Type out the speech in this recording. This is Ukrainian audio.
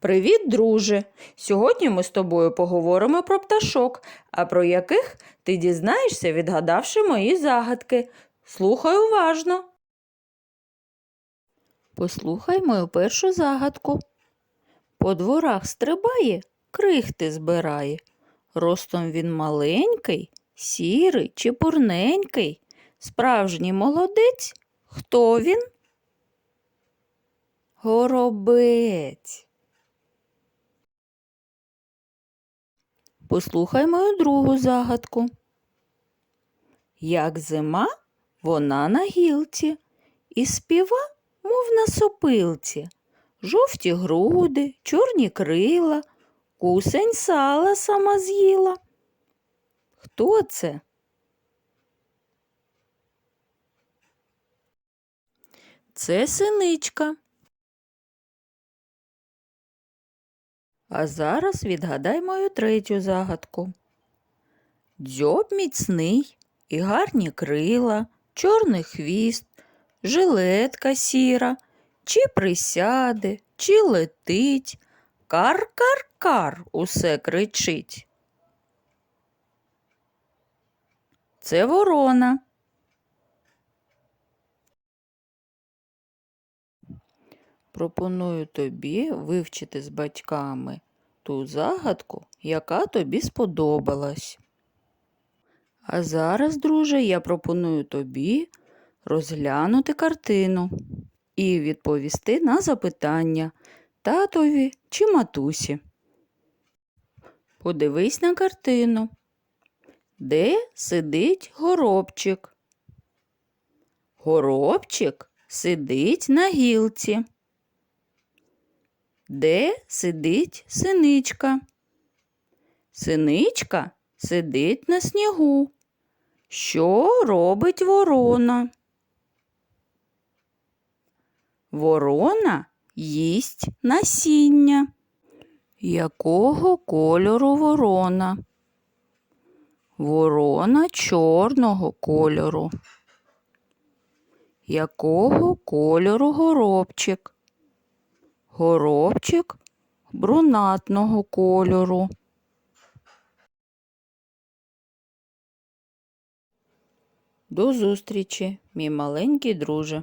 Привіт, друже! Сьогодні ми з тобою поговоримо про пташок, а про яких ти дізнаєшся, відгадавши мої загадки. Слухай уважно. Послухай мою першу загадку. По дворах стрибає, крихти збирає. Ростом він маленький, сірий чи пурненький. Справжній молодець. Хто він? Горобець. Послухай мою другу загадку. Як зима, вона на гілці, і співа, мов на сопилці, жовті груди, чорні крила, кусень сала сама з'їла. Хто це? Це синичка. А зараз відгадай мою третю загадку. Дзьоб міцний і гарні крила, чорний хвіст, жилетка сіра, чи присяде, чи летить, кар-кар-кар усе кричить. Це ворона. Пропоную тобі вивчити з батьками ту загадку, яка тобі сподобалась. А зараз, друже, я пропоную тобі розглянути картину і відповісти на запитання татові чи матусі. Подивись на картину. Де сидить горобчик? Горобчик сидить на гілці. Де сидить синичка? Синичка сидить на снігу. Що робить ворона? Ворона їсть насіння. Якого кольору ворона? Ворона чорного кольору. Якого кольору горобчик? Горобчик брунатного кольору. До зустрічі, мій маленький друже.